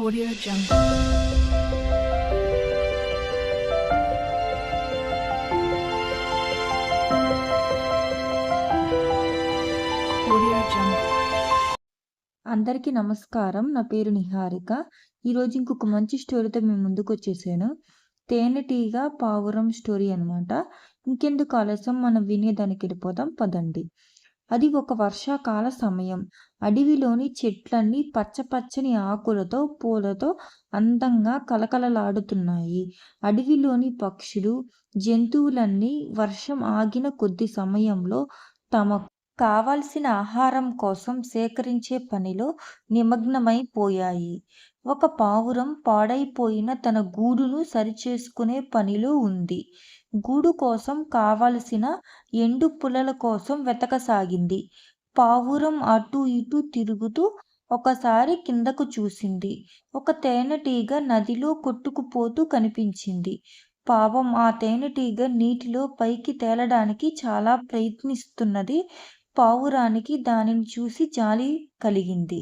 Audio Jungle. Audio Jungle. అందరికీ నమస్కారం. నా పేరు నిహారిక. ఈరోజు ఇంకొక మంచి స్టోరీతో మీ ముందుకొచ్చేసాను. తేనెటీగ పావురం స్టోరీ అనమాట. ఇంకెందుకు ఆలస్యం మనం వినేదానికి వెళ్ళిపోదాం పదండి. అది ఒక వర్షాకాల సమయం. అడవిలోని చెట్లన్నీ పచ్చపచ్చని ఆకులతో, పూలతో అందంగా కళకళలాడుతున్నాయి. అడవిలోని పక్షులు, జంతువులన్నీ వర్షం ఆగిన కొద్ది సమయంలో తమ కావాల్సిన ఆహారం కోసం సేకరించే పనిలో నిమగ్నమైపోయాయి. ఒక పావురం పాడైపోయిన తన గూడును సరిచేసుకునే పనిలో ఉంది. గూడు కోసం కావలసిన ఎండు పుల్లల కోసం వెతకసాగింది. పావురం అటూ ఇటూ తిరుగుతూ ఒకసారి కిందకు చూసింది. ఒక తేనెటీగ నదిలో కొట్టుకుపోతూ కనిపించింది. పాపం ఆ తేనెటీగ నీటిలో పైకి తేలడానికి చాలా ప్రయత్నిస్తున్నది. పావురానికి దానిని చూసి జాలి కలిగింది.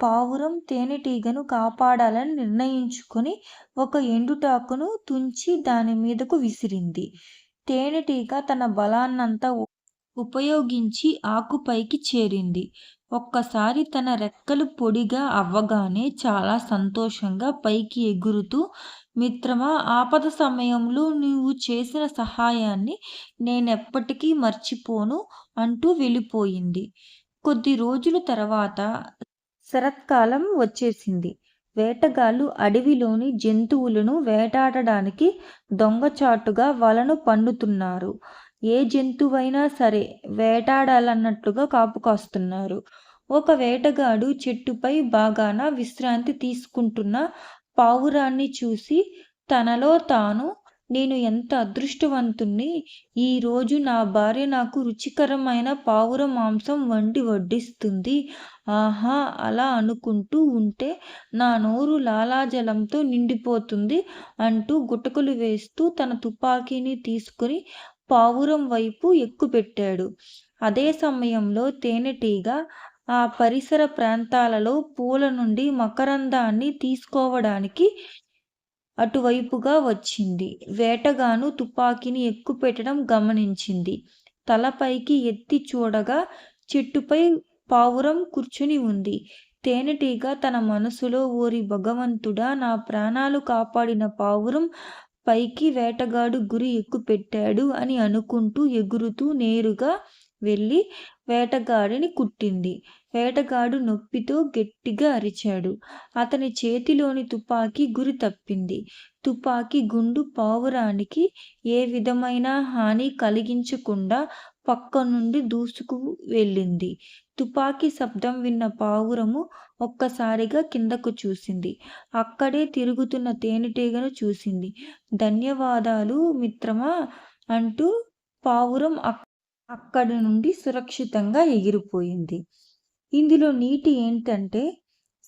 పావురం తేనెటీగను కాపాడాలని నిర్ణయించుకొని ఒక ఎండుటాకును తుంచి దాని మీదకు విసిరింది. తేనెటీగ తన బలాన్నంతా ఉపయోగించి ఆకుపైకి చేరింది. ఒక్కసారి తన రెక్కలు పొడిగా అవ్వగానే చాలా సంతోషంగా పైకి ఎగురుతూ మిత్రమా ఆపద సమయంలో నీవు చేసిన సహాయాన్ని నేనెప్పటికీ మర్చిపోను అంటూ వెళ్ళిపోయింది. కొద్ది రోజుల తర్వాత శరత్కాలం వచ్చేసింది. వేటగాళ్ళు అడవిలోని జంతువులను వేటాడడానికి దొంగచాటుగా వలను పన్నుతున్నారు. ఏ జంతువైనా సరే వేటాడాలన్నట్లుగా కాపు కాస్తున్నారు. ఒక వేటగాడు చెట్టుపై బాగాన విశ్రాంతి తీసుకుంటున్న పావురాన్ని చూసి తనలో తాను నేను ఎంత అదృష్టవంతుణ్ణి. ఈ రోజు నా భార్య నాకు రుచికరమైన పావుర మాంసం వండి వడ్డిస్తుంది. ఆహా అలా అనుకుంటూ ఉంటే నా నోరు లాలాజలంతో నిండిపోతుంది అంటూ గుటకలు వేస్తూ తన తుపాకీని తీసుకుని పావురం వైపు ఎక్కుపెట్టాడు. అదే సమయంలో తేనెటీగ ఆ పరిసర ప్రాంతాలలో పూల నుండి మకరందాన్ని తీసుకోవడానికి అటువైపుగా వచ్చింది. వేటగాను తుపాకీని ఎక్కుపెట్టడం గమనించింది. తలపైకి ఎత్తి చూడగా చెట్టుపై పావురం కూర్చుని ఉంది. తేనెటీగ తన మనసులో ఓరి భగవంతుడా నా ప్రాణాలు కాపాడిన పావురం పైకి వేటగాడు గురి ఎక్కుపెట్టాడు అని అనుకుంటూ ఎగురుతూ నేరుగా వెళ్ళి వేటగాడిని కుట్టింది. వేటగాడు నొప్పితో గట్టిగా అరిచాడు. అతని చేతిలోని తుపాకీ గురి తప్పింది. తుపాకీ గుండు పావురానికి ఏ విధమైన హాని కలిగించకుండా పక్క నుండి దూసుకు వెళ్ళింది. తుపాకీ శబ్దం విన్న పావురము ఒక్కసారిగా కిందకు చూసింది. అక్కడే తిరుగుతున్న తేనెటీగను చూసింది. ధన్యవాదాలు మిత్రమా అంటూ పావురం అక్కడి నుండి సురక్షితంగా ఎగిరిపోయింది. ఇందులో నీటి ఏంటంటే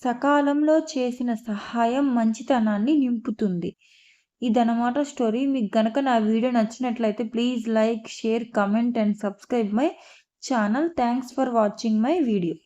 సకాలంలో చేసిన సహాయం మంచితనాన్ని నింపుతుంది. ఇదనమాట స్టోరీ. మీకు గనక నా వీడియో నచ్చినట్లయితే please like, share, comment and subscribe my channel. Thanks for watching my video.